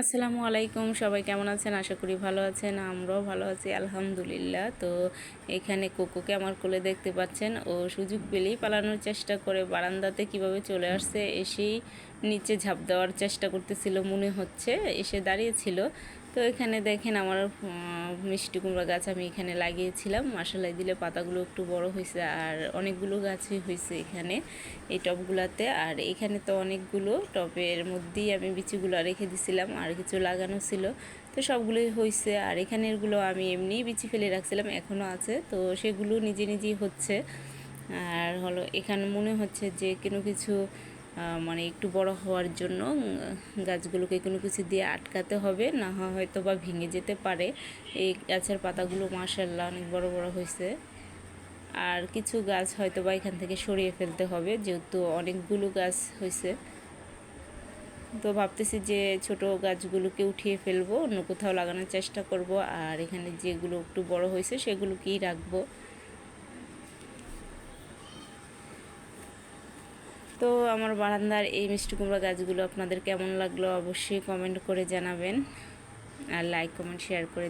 আসসালামু আলাইকুম, সবাই কেমন আছেন? আশা করি ভালো আছেন, আমরাও ভালো আছি, আলহামদুলিল্লাহ। তো এখানে কোকোকে আমার কোলে দেখতে পাচ্ছেন। ও সুযোগ পেলেই পালানোর চেষ্টা করে, বারান্দাতে কীভাবে চলে আসছে, এসেই নিচে ঝাঁপ দেওয়ার চেষ্টা করতেছিল মনে হচ্ছে, এসে দাঁড়িয়েছিল। তো এখানে দেখেন আমার মিষ্টি কুমড়া গাছ আমি এখানে লাগিয়েছিলাম। মাসালাই দিলে পাতাগুলো একটু বড় হয়েছে আর অনেকগুলো গাছই হয়েছে এখানে এই টবগুলাতে। আর এখানে তো অনেকগুলো টবের মধ্যেই আমি বিচিগুলো রেখে দিছিলাম আর কিছু লাগানো ছিল। তো সবগুলোই হয়েছে আর এখানেরগুলো আমি এমনিই বিচি ফেলে রাখছিলাম এখনও আছে। তো সেগুলো নিজে নিজেই হচ্ছে। আর হলো এখানে মনে হচ্ছে যে কোনো কিছু মানে একটু বড় হওয়ার জন্য গাছগুলোকে কোনো কিছু দিয়ে আটকাতে হবে, না হয়তো বা ভেঙে যেতে পারে। এই গাছের পাতাগুলো মাসাল্লাহ অনেক বড় বড় হয়েছে। আর কিছু গাছ হয়তো বা এখান থেকে সরিয়ে ফেলতে হবে, যেহেতু অনেকগুলো গাছ হয়েছে। তো ভাবতেছি যে ছোট গাছগুলোকে উঠিয়ে ফেলব, অন্য কোথাও লাগানোর চেষ্টা করব। আর এখানে যেগুলো একটু বড় হয়েছে, সেগুলোকেই রাখব। তো আমার বারান্দার এই মিষ্টি কুমড়া গাছগুলো আপনাদের কেমন লাগল অবশ্যই কমেন্ট করে জানাবেন। আর লাইক কমেন্ট শেয়ার করে